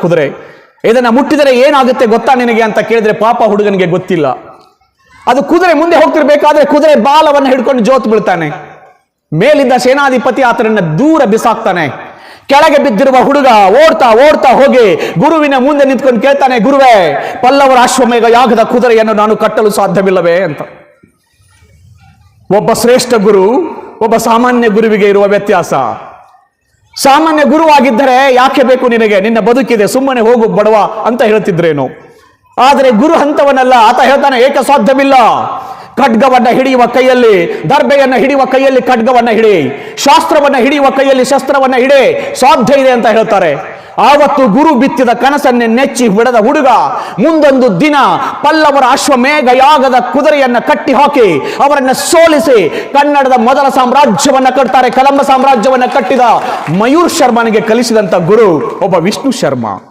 ಕುದುರೆ. ಇದನ್ನ ಮುಟ್ಟಿದರೆ ಏನಾಗುತ್ತೆ ಗೊತ್ತಾ ನಿನಗೆ ಅಂತ ಕೇಳಿದ್ರೆ ಪಾಪ ಹುಡುಗನಿಗೆ ಗೊತ್ತಿಲ್ಲ. ಅದು ಕುದುರೆ ಮುಂದೆ ಹೋಗ್ತಿರ್ಬೇಕಾದ್ರೆ ಕುದುರೆ ಬಾಲವನ್ನು ಹಿಡ್ಕೊಂಡು ಜೋತ್ ಬೀಳ್ತಾನೆ. ಮೇಲಿದ್ದ ಸೇನಾಧಿಪತಿ ಆತನನ್ನ ದೂರ ಬಿಸಾಕ್ತಾನೆ. ಕೆಳಗೆ ಬಿದ್ದಿರುವ ಹುಡುಗ ಓಡ್ತಾ ಓಡ್ತಾ ಹೋಗಿ ಗುರುವಿನ ಮುಂದೆ ನಿಂತ್ಕೊಂಡು ಕೇಳ್ತಾನೆ, ಗುರುವೇ, ಪಲ್ಲವರ ಅಶ್ವಮೇಘ ಯಾಗದ ಕುದುರೆಯನ್ನು ನಾನು ಕಟ್ಟಲು ಸಾಧ್ಯವಿಲ್ಲವೇ? ಅಂತ. ಒಬ್ಬ ಶ್ರೇಷ್ಠ ಗುರು, ಒಬ್ಬ ಸಾಮಾನ್ಯ ಗುರುವಿಗೆ ಇರುವ ವ್ಯತ್ಯಾಸ. ಸಾಮಾನ್ಯ ಗುರುವಾಗಿದ್ದರೆ ಯಾಕೆ ಬೇಕು ನಿನಗೆ? ನಿನ್ನ ಬದುಕಿದೆ, ಸುಮ್ಮನೆ ಹೋಗು, ಬಡವ ಅಂತ ಹೇಳ್ತಿದ್ರೇನು? ಆದರೆ ಗುರು ಹಂತವನ್ನಲ್ಲ ಆತ ಹೇಳ್ತಾನೆ, ಏಕೆ ಸಾಧ್ಯವಿಲ್ಲ? ಖಡ್ಗವನ್ನ ಹಿಡಿಯುವ ಕೈಯಲ್ಲಿ ದರ್ಬೆಯನ್ನ ಹಿಡಿಯುವ ಕೈಯಲ್ಲಿ ಖಡ್ಗವನ್ನ ಹಿಡಿ, ಶಾಸ್ತ್ರವನ್ನ ಹಿಡಿಯುವ ಕೈಯಲ್ಲಿ ಶಸ್ತ್ರವನ್ನ ಹಿಡಿ, ಸಾಧ್ಯ ಇದೆ ಅಂತ ಹೇಳ್ತಾರೆ. ಆವತ್ತು ಗುರು ಬಿತ್ತಿದ ಕನಸನ್ನೇ ನೆಚ್ಚಿ ಬಿಡದ ಹುಡುಗ, ಮುಂದೊಂದು ದಿನ ಪಲ್ಲವರ ಅಶ್ವಮೇಘ ಯಾಗದ ಕುದುರೆಯನ್ನ ಕಟ್ಟಿ ಹಾಕಿ ಅವರನ್ನ ಸೋಲಿಸಿ ಕನ್ನಡದ ಮೊದಲ ಸಾಮ್ರಾಜ್ಯವನ್ನ ಕಟ್ತಾರೆ. ಕಲಂಬ ಸಾಮ್ರಾಜ್ಯವನ್ನ ಕಟ್ಟಿದ ಮಯೂರ್ ಶರ್ಮನಿಗೆ ಕಲಿಸಿದಂತ ಗುರು ಒಬ್ಬ ವಿಷ್ಣು ಶರ್ಮಾ.